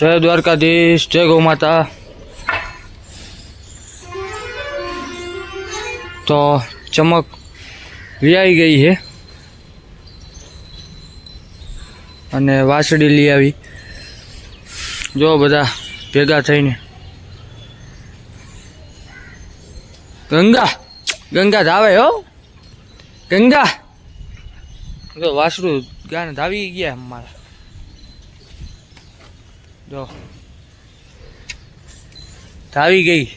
જય દ્વારકાધીશ, જય ગૌ માતા. તો ચમક વિયાઈ ગઈ છે અને વાસડી લઈ આવી. જો બધા ભેગા થઈને. ગંગા ગંગા ધાવે હો. ગંગા. વાસડું ગાને ધાવી ગયા અમારા જો. ધાવી ગઈ.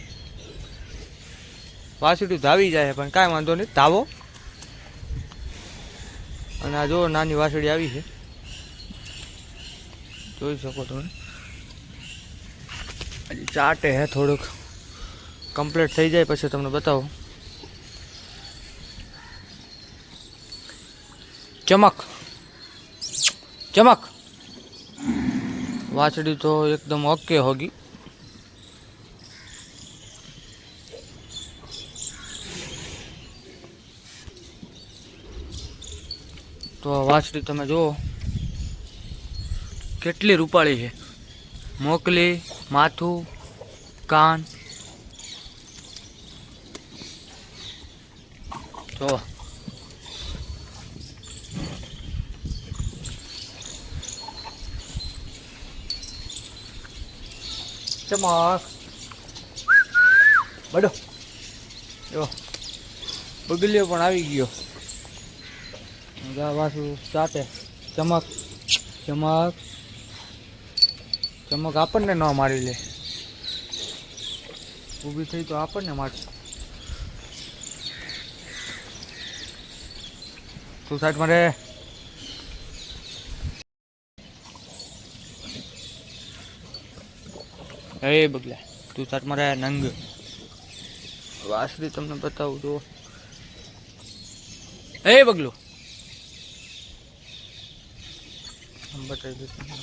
વાસળું ધાવી જાય, પણ કાંઈ વાંધો નહીં, ધાવો. અને આ જો નાની વાસળી આવી છે. જોઈ શકો તમે. હજી ચાટે હે થોડુંક. કમ્પ્લીટ થઈ જાય, પછી તમને બતાવો. ચમક. ચમક. વાછડી તો એકદમ ઓકે હોગી. તો વાછડી તમે જુઓ, કેટલી રૂપાળી છે. મોકલી, માથું, કાન. જો ચમક. બડો. જો બગલીઓ પણ આવી ગયો. ગા ચાટે ચમક ચમક. ચમક આપણને ન મારી લે. ઊભી થઈ તો આપણને મારશે તું સાઈડ મારે એ બગલા. તું તાર મારે નંગ. વાસરી તમને બતાવું તો. એ બગલું. બતાવી દઉં તમને.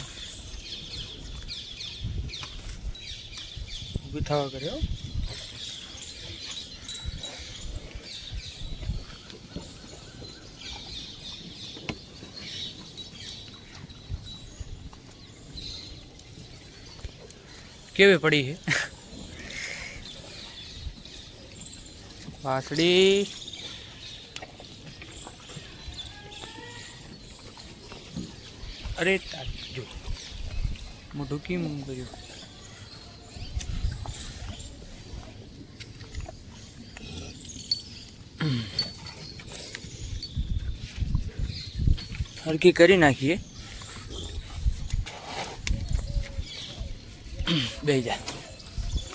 ઊભી થવા કર્યો કેવી પડી છે વાસળી અરે તાર જો મોઢું કેમ કર્યું હરકી કરી નાખીએ બે જા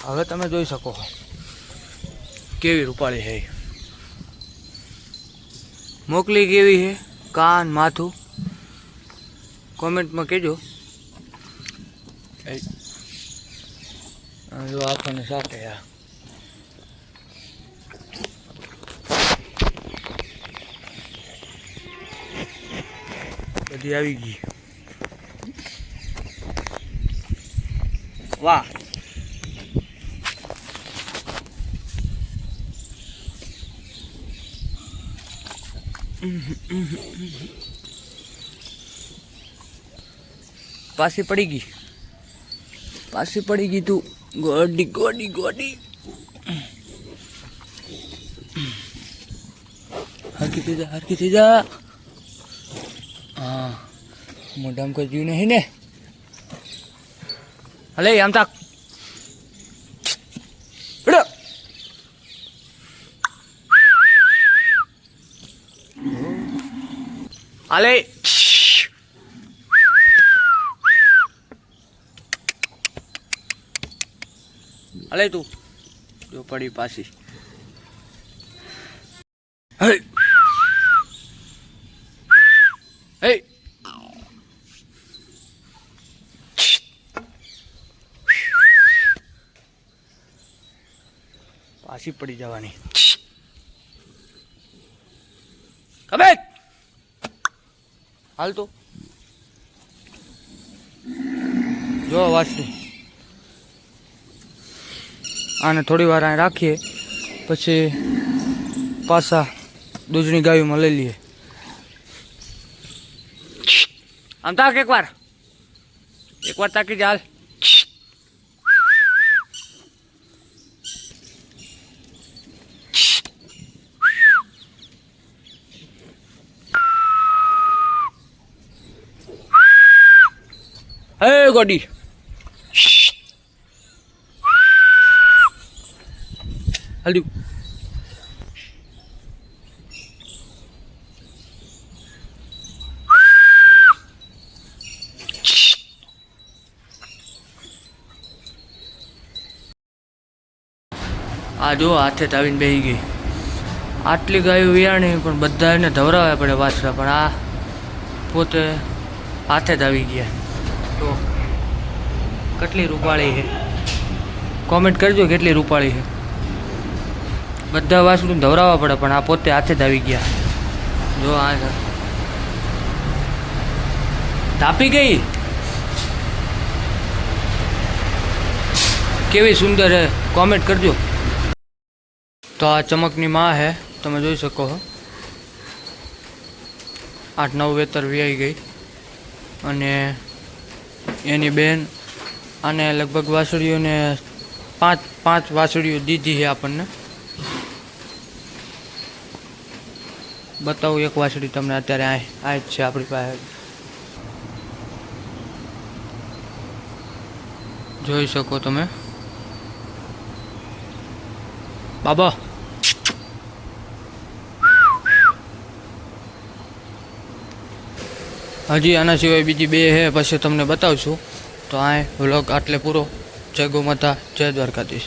હવે તમે જોઈ શકો છો. કેવી રૂપાળી છે મોકલી કેવી છે? કાન માથું? કોમેન્ટમાં કહેજો. એ, આ જો આપણને સાથે આ. બધી આવી ગઈ. વાહ પાછી પડી ગઈ પાછી પડી ગઈ તું ગોડી ગોડી ગોડી હરકી થઈ જા હરકી થઈ જા હા મોઢામાં કોઈ જીવ નહીં ને હલે આમ તાક ઉડો. હાલે હાલે તું જો પડી પાછી પાછી પડી જવાની. કબે હાલ તો. જો વાસી આને થોડી વાર અહીં રાખીએ પછી પાછા દૂધની ગાયોમાં લઈ લઈએ. આમ તાક એકવાર. એકવાર તાકી જ હે ગોડી. હલ્યું આ જો હાથે તાવીને બેહી ગઈ. આટલી ગાયો વિયાણી પણ બધા એને ધવરાવ્યા પડે વાછરા, પણ આ પોતે હાથે જ આવી ગયા. તો કેટલી રૂપાળી છે? કોમેન્ટ કરજો કેટલી રૂપાળી છે. બધા વાસણું ધવરાવવા પડે, પણ આ પોતે હાથે જ આવી ગયા. જો આ તાપી ગઈ? કેવી સુંદર છે. કોમેન્ટ કરજો. તો આ ચમકની માં છે, તમે જોઈ શકો છો. આઠ નવ વેતર વ્યાઈ ગઈ. અને એની બેન આને લગભગ વાસળીઓને પાંચ પાંચ વાસળીઓ દીધી છે આપણને. બતાવું, એક વાસળી તમને અત્યારે આ જ છે આપણી પાસે. જોઈ શકો તમે. બાબા. હજી આના સિવાય બીજી બે છે, પછી તમને બતાવશું. તો આ વ્લોગ આટલે પૂરો. જય ગોમાતા જય દ્વારકાધીશ.